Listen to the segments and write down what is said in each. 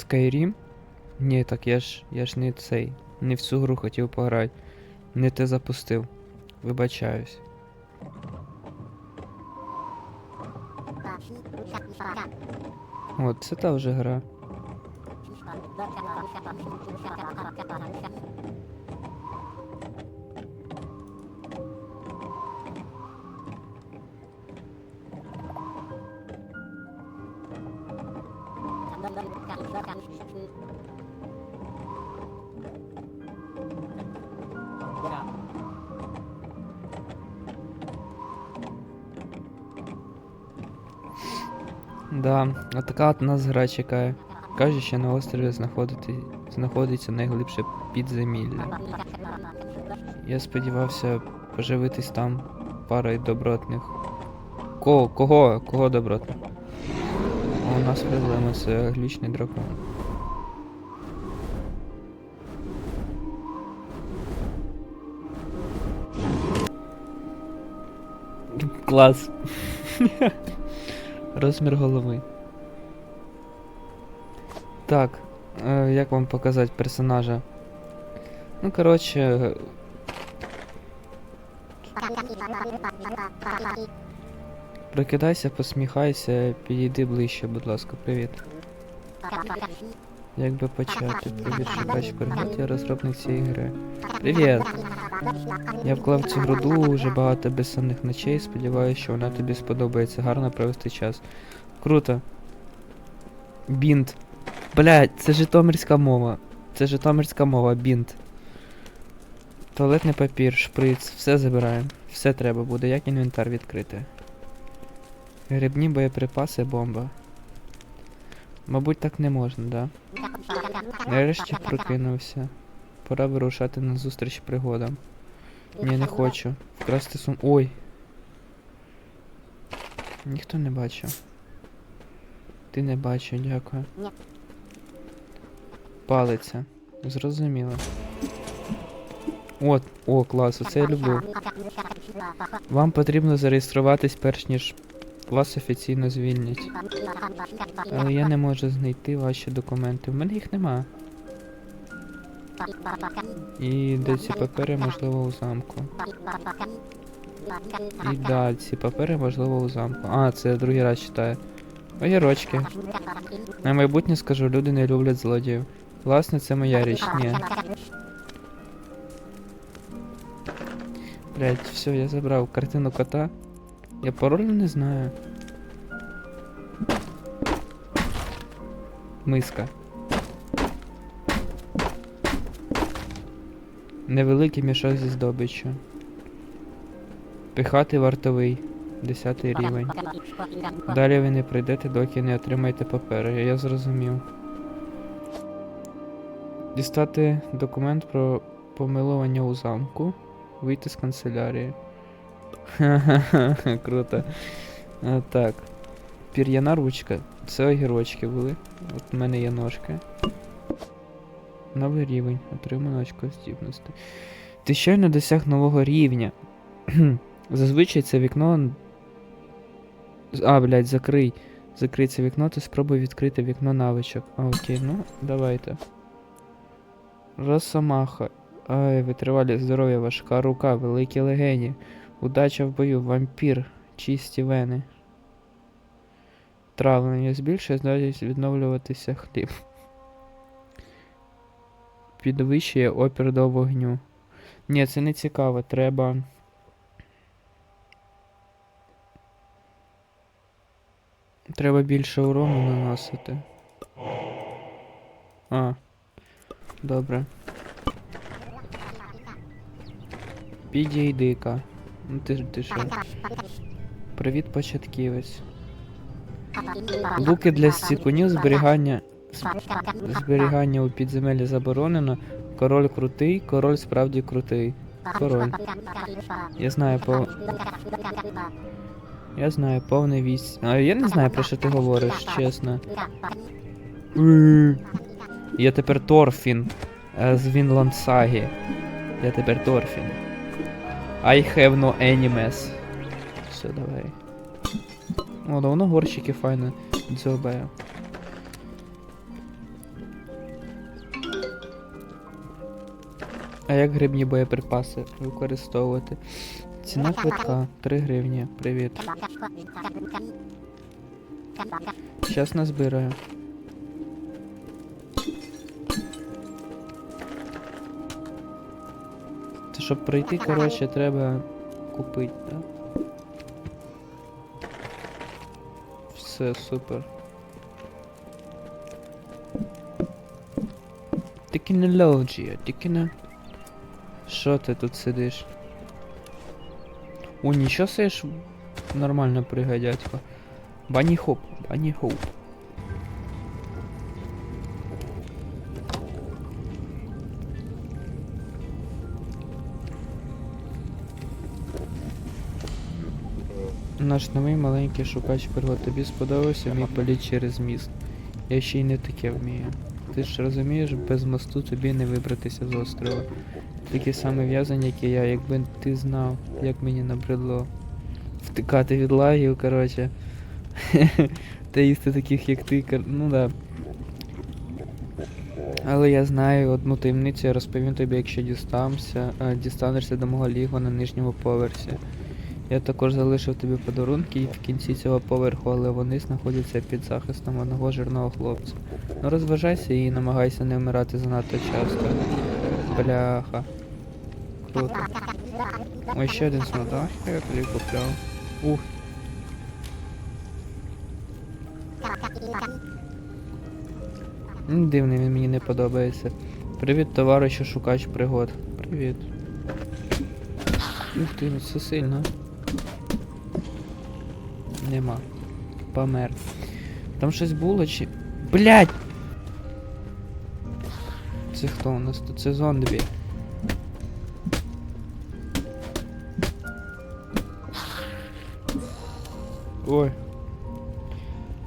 Skyrim? Ні, так я ж. я ж не цей. Не в цю гру хотів пограти. Не те запустив. Вибачаюсь. От, це та вже гра. Да, а така от нас гра чекає. Каже, що на острові знаходити, знаходиться найглибше підземілля. Я сподівався поживитись там парою добротних. Кого? Кого? Кого добротних? У нас проблема, це глічний дракон. Клас. Розмір голови. Так, е, як вам показати персонажа? Ну, коротше. Прокидайся, посміхайся, підійди ближче, будь ласка, привіт. Як би почати? Привіт, шукач привіт, я розробник цієї гри. Привіт! Я вклав цю гру дуже багато безсонних ночей, сподіваюся, що вона тобі сподобається. Гарно провести час. Круто. Бінт. Блядь, це житомирська мова. Це житомирська мова, бінт. Туалетний папір, шприц, все забираємо. Все треба буде, як інвентар відкрити. Грибні боєприпаси, бомба. Мабуть, так не можна, да? Нарешті прокинувся. Пора вирушати на зустріч пригодам. Ні, не хочу. Вкрасти сум. Ой. Ніхто не бачив. Ти не бачив, дякую. Палиця. Зрозуміло. От, о, клас, оце я люблю. Вам потрібно зареєструватись перш ніж вас офіційно звільнять. Але я не можу знайти ваші документи. В мене їх нема. І де ці папери, можливо, у замку. І да, ці папери, можливо, у замку. А, це я другий раз читаю. Огірочки. На майбутнє скажу, люди не люблять злодіїв. Власне, це моя річ. Ні. Блять, все, я забрав картину кота. Я пароль не знаю. Миска. Невеликий мішок зі здобиччю. Пихати вартовий. Десятий рівень. Далі ви не прийдете, доки не отримаєте папери. Я зрозумів. Дістати документ про помилування у замку. Вийти з канцелярії. Ха-ха-ха, круто. А, так. Пір'яна ручка. Це огірочки були. От у мене є ножки. Новий рівень. Отримано очко здібності. Ти щойно досяг нового рівня. Зазвичай це вікно. А, блядь, закрий. Закрий це вікно, ти спробуй відкрити вікно навичок. А, окей, ну, давайте. Росомаха. Ай, витривалі здоров'я, важка рука, великі легені. Удача в бою, вампір, чисті вени. Травлення збільшує здатність відновлюватися хліб. Підвищує опір до вогню. Ні, це не цікаво, треба. Треба більше урону наносити. А. Добре. Підійди-ка. Ну ти, ж- ти що? Привіт, початківець. Луки для стікунів зберігання. Зберігання у підземеллі заборонено. Король крутий, король справді крутий. Король. Я знаю по. Я знаю, повний вісь. А я не знаю, про що ти говориш, чесно. Я тепер Торфін е, з Вінланд Саги. Я тепер Торфін. I have no animes. Все, давай. О, давно горщики файно дзьобаю. А як грибні боєприпаси використовувати? Ціна ну, квитка 3 гривні. Привіт. Зараз назбираю. Щоб пройти, коротше, треба купити, так? Все, супер. Технологія, техно... Що ти тут сидиш? О, нічого себе нормально пригає, дядько. Бані хоп, бані хоп. Наш новий маленький шукач пригод. Тобі сподобався мій політ через міст. Я ще й не таке вмію. Ти ж розумієш, без мосту тобі не вибратися з острова. Такі саме в'язані, як і я, якби ти знав, як мені набридло втикати від лагів, коротше. Та їсти таких, як ти, ну да. Але я знаю одну таємницю, я розповім тобі, якщо дістанешся, е, до мого лігва на нижньому поверсі. Я також залишив тобі подарунки в кінці цього поверху, але вони знаходяться під захистом одного жирного хлопця. Ну розважайся і намагайся не вмирати занадто часто. Бляха. Круто. Ой, ще один смадах, я тобі купляв. Ух. Дивний він мені не подобається. Привіт, товаришу шукач пригод. Привіт. Ух ти, ну це сильно. Нема. Помер. Там щось було чи. Блять! Це хто у нас тут? Це зомбі. Ой.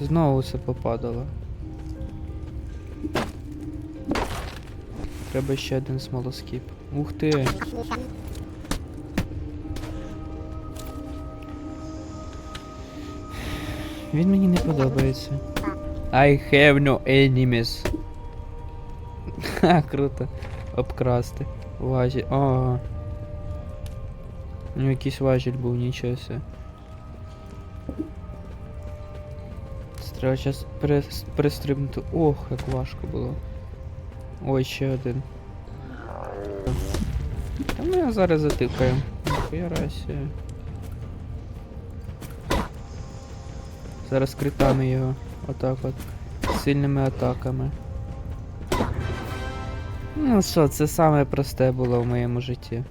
Знову все попадало. Треба ще один смолоскіп. Ух ти! Він мені не подобається. I have no enemies. Ха, круто. Обкрасти. Важіль. Ага. Ну якийсь важіль був, нічого себе. Треба зараз перестрибнути. Ох, як важко було. Ой, ще один. Та ми зараз затикаємо. Ніхуя Зараз критами його. Отак от. Сильними атаками. Ну що, це саме просте було в моєму житті.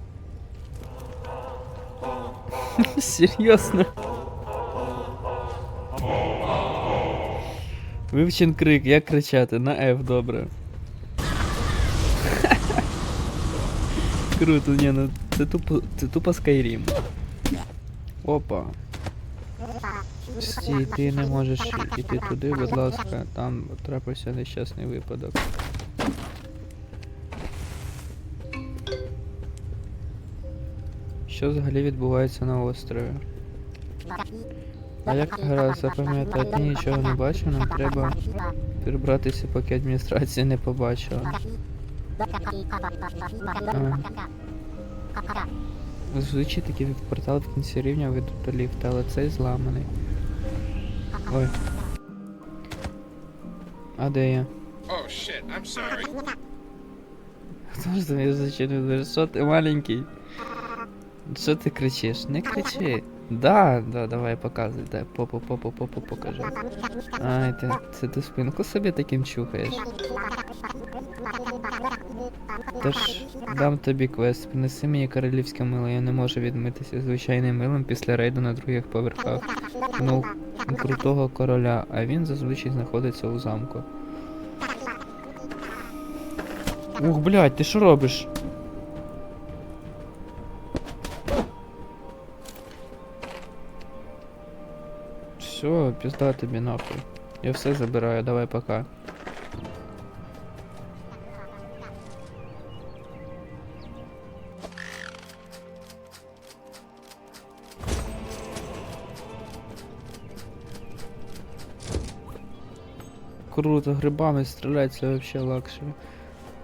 Серйозно? Вивчин крик, як кричати? На F, добре. Круто, ні, ну це тупо, це тупо Skyrim. Опа. Стій, не можеш іти туди, будь ласка, там трапився нещасний випадок. Що взагалі відбувається на острові? А як гаразд запам'ятати, ти нічого не бачив, нам треба перебратися, поки адміністрація не побачила. Зазвичай такі портали в кінці рівня ведуть до ліфта, але цей зламаний. Ой. А де я? Oh shit, I'm sorry. Хто ж тобі зачинив? Що ти маленький? Що ти кричиш? Не кричи. Да, да, давай показуй, дай попу, попу, попу покажи. Ай, ти, це ти спинку собі таким чухаєш. Тож дам тобі квест, принеси мені королівське мило, я не можу відмитися звичайним милом після рейду на других поверхах. Ну, крутого короля, а він зазвичай знаходиться у замку. Ух, блядь, ти що робиш? Все, пізда тобі нахуй. Я все забираю, давай пока. Круто, грибами стріляти це вообще лакшері.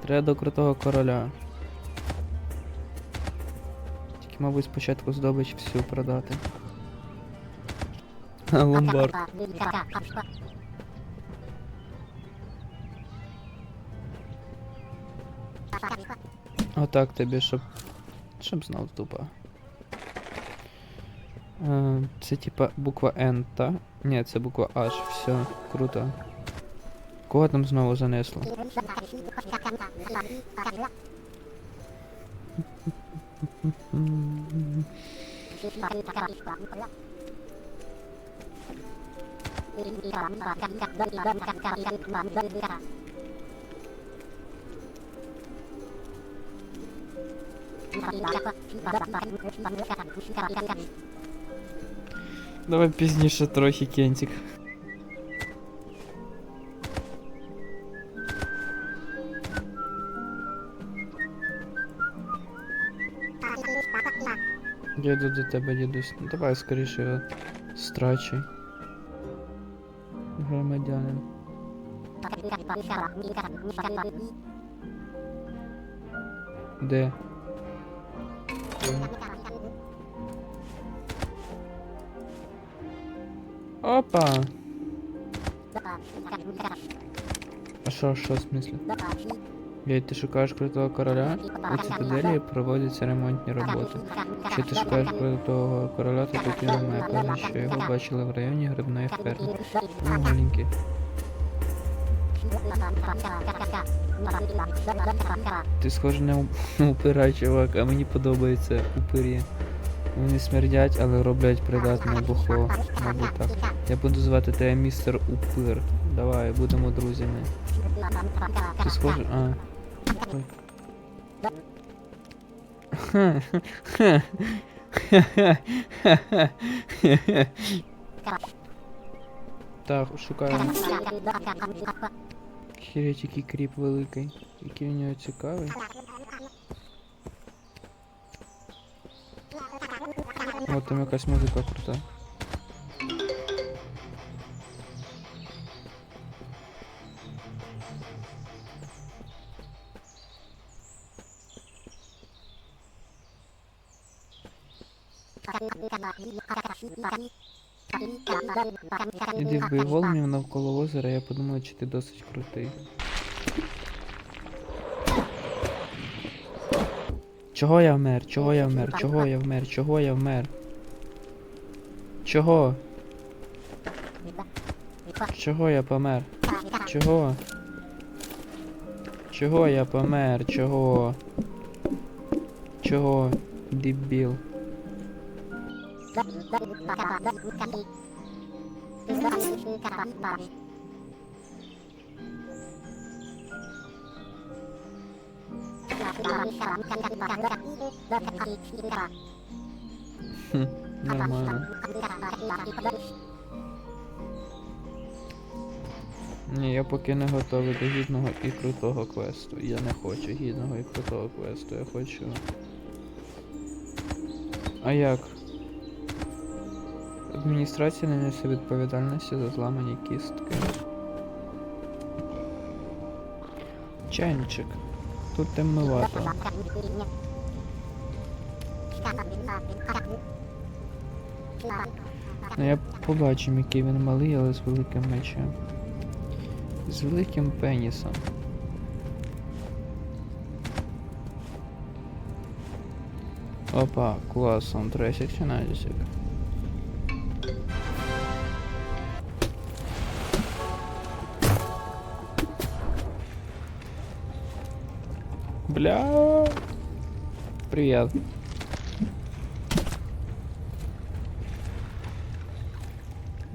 Треба до крутого короля. мабуть, спочатку здобич всю продати. Ломбард. Отак тобі, щоб. Щоб знав тупо. Е, Це типа буква N, та? Ні, це буква H. Все, круто. Кого там знову занесло? М, Давай пізніше трохи кентик. Я йду до тебе, дідусь. Ну, Давай скоріше його страчуй. Громадянин. Де? Опа! А що, що в смислі? Блять, ти шукаєш крутого короля? У цитаделі проводяться ремонтні роботи. Якщо ти шукаєш крутого короля, то тут немає. Каже, що його бачили в районі грибної ферми. Ну, маленький. Ти схожий на уп- упира, чувак, а мені подобаються упирі. Вони смердять, але роблять придатне бухло. Мабуть так. Я буду звати тебе містер Упир. Давай, будемо друзями. Ти схожий. А. Ой. Так, шукаємо. Хіреть, який кріп великий. Який в нього цікавий. О, там якась музика крута. Іди вбий волнів навколо озера, я подумаю, чи ти досить крутий. Чого я вмер? Чого я вмер? Чого я вмер? Чого я вмер? Чого? Чого я помер? Чого? Чого я помер? Чого? Чого? Дебіл. Ні, я поки не готовий до гідного і крутого квесту. Я не хочу гідного і крутого квесту, я хочу. А як? Адміністрація не несе відповідальності за зламані кістки. Чайничок. Тут темновато. Ну я побачимо, який він малий, але з великим мечем. З великим пенісом. Опа, клас, он тресик чи Бля. Привет.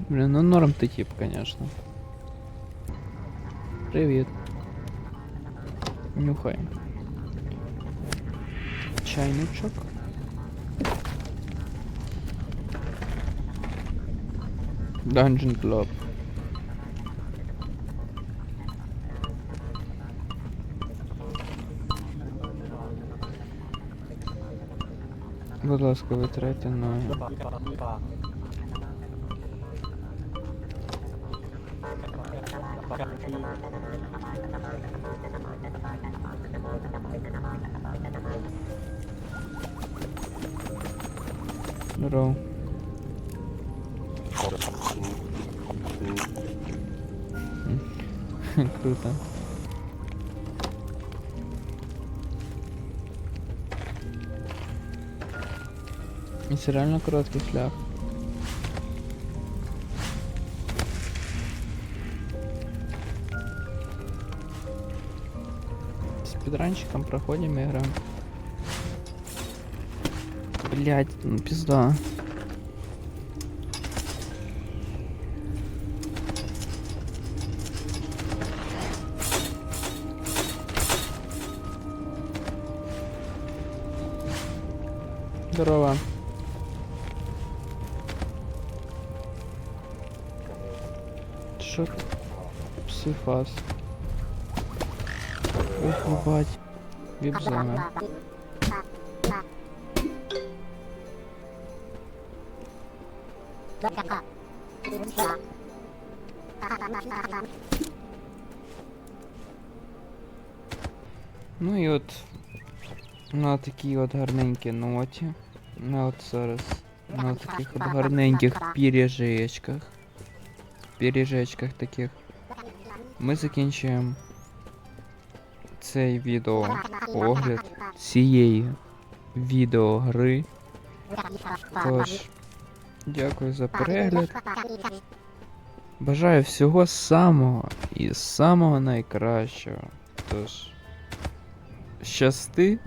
Блин, ну норм ты тип, конечно. Привет. Нюхай. Чайничок. Dungeon Club. Будь ласка, витрайте ноги. Здорово. Круто. Це реально короткий шлях. С пидранчиком проходим играем. Блять, ну пизда. Здорово. Психаз. Ох, ебать. Вип-зона. Ну і от на такій от гарненькій ноті. На от зараз. На таких от гарненьких піріжечках. Піріжечках таких. Ми закінчуємо цей відео огляд цієї відеогри. Тож, дякую за перегляд. Бажаю всього самого і самого найкращого. Тож, щасти.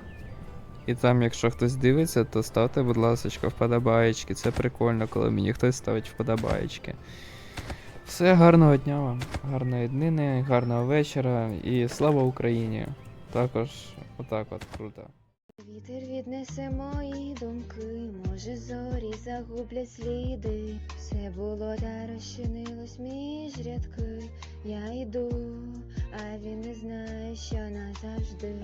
І там, якщо хтось дивиться, то ставте, будь ласка, вподобаєчки. Це прикольно, коли мені хтось ставить вподобаєчки. Все, гарного дня вам, гарної днини, гарного вечора і слава Україні! Також отак от круто. Вітер віднесе мої думки, може зорі загублять сліди. Все було та розчинилось між рядки. Я йду, а він не знає, що назавжди.